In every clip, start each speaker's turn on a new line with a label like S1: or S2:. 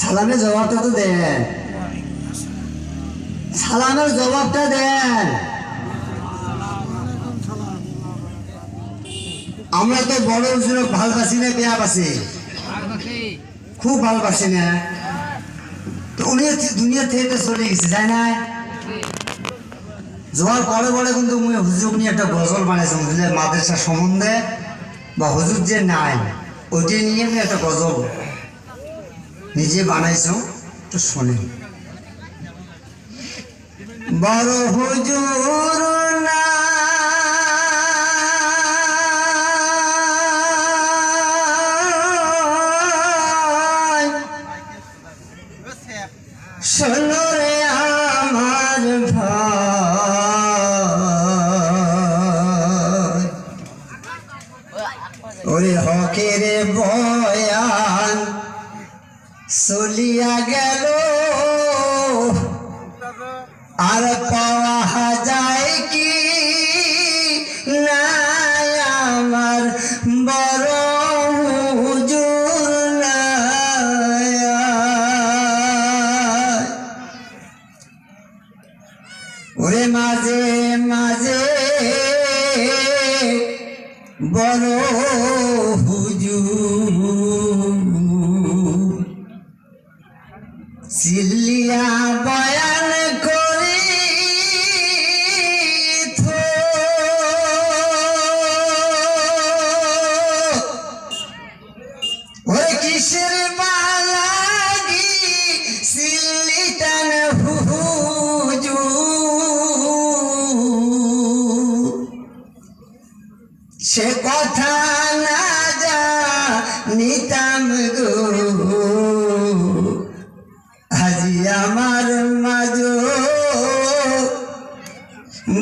S1: সালামের জবাবটা তো দেন। সালামের জবাবটা দেন। আমরা তো বড় হুজুরক ভালবাসি না বেয়া বাসি খুব ভালবাসি না। তো উনি দুনিয়া থেকে চলে গেছে তাই না যাওয়ার পরে পরে কিন্তু মুই হুজুর নিয়ে একটা গজল বানাইছি, হুজুরের মাদ্রাসা সম্বন্ধে, বা হুজুর যে নাই ওইটাই নিয়ে একটা গজল নিজে বানাইছো তো শোনেন। বড় হুজুর না শোনো গেল আর পাওয়া যায় কি না আমার? বড় ওরে মাঝে মাঝে বড় সিল্লিয়া বয়ান করি কিসের মালাগি সিল্লিটান হুজুর সে কথা না যা নিতাম গো।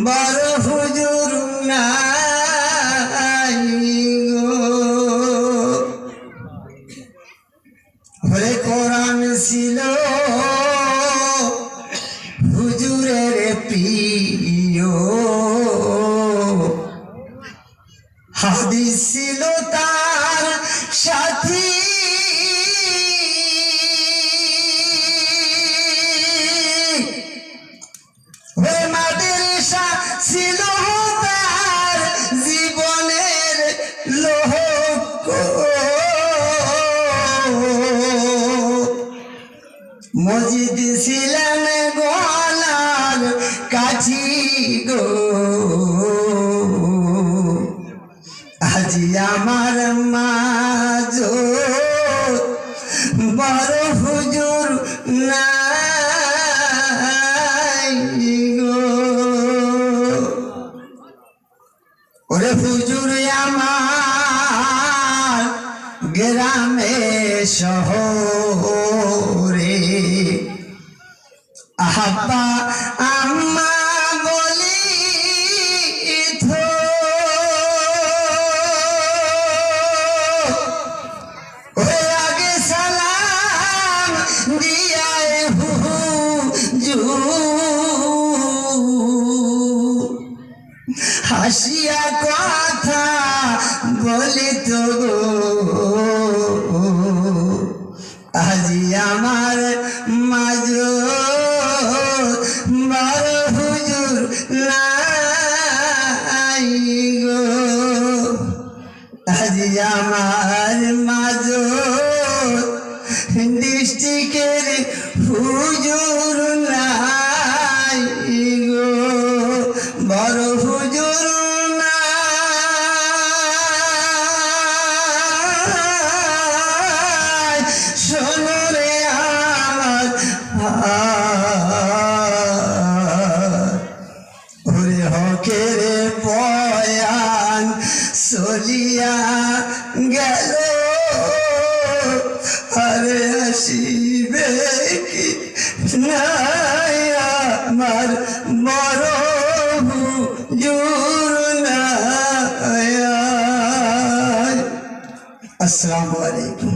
S1: বড় হুজুর নাই হরে কোরআন ছিল হুজুরের প্রিয়। হাদিস মসজিদ ছিলেন গোলার কাছি গো। আজি আমার মাজ বড় হুজুর নাই ওরে হুজুর আমার গ্রামে শহরে আম্মা সালাম দিয়ায় হুজুর হাসিয়া কথা বলে তো আমার মাজ ডিস্ট্রিক্টের হুজুর নাই trabalhei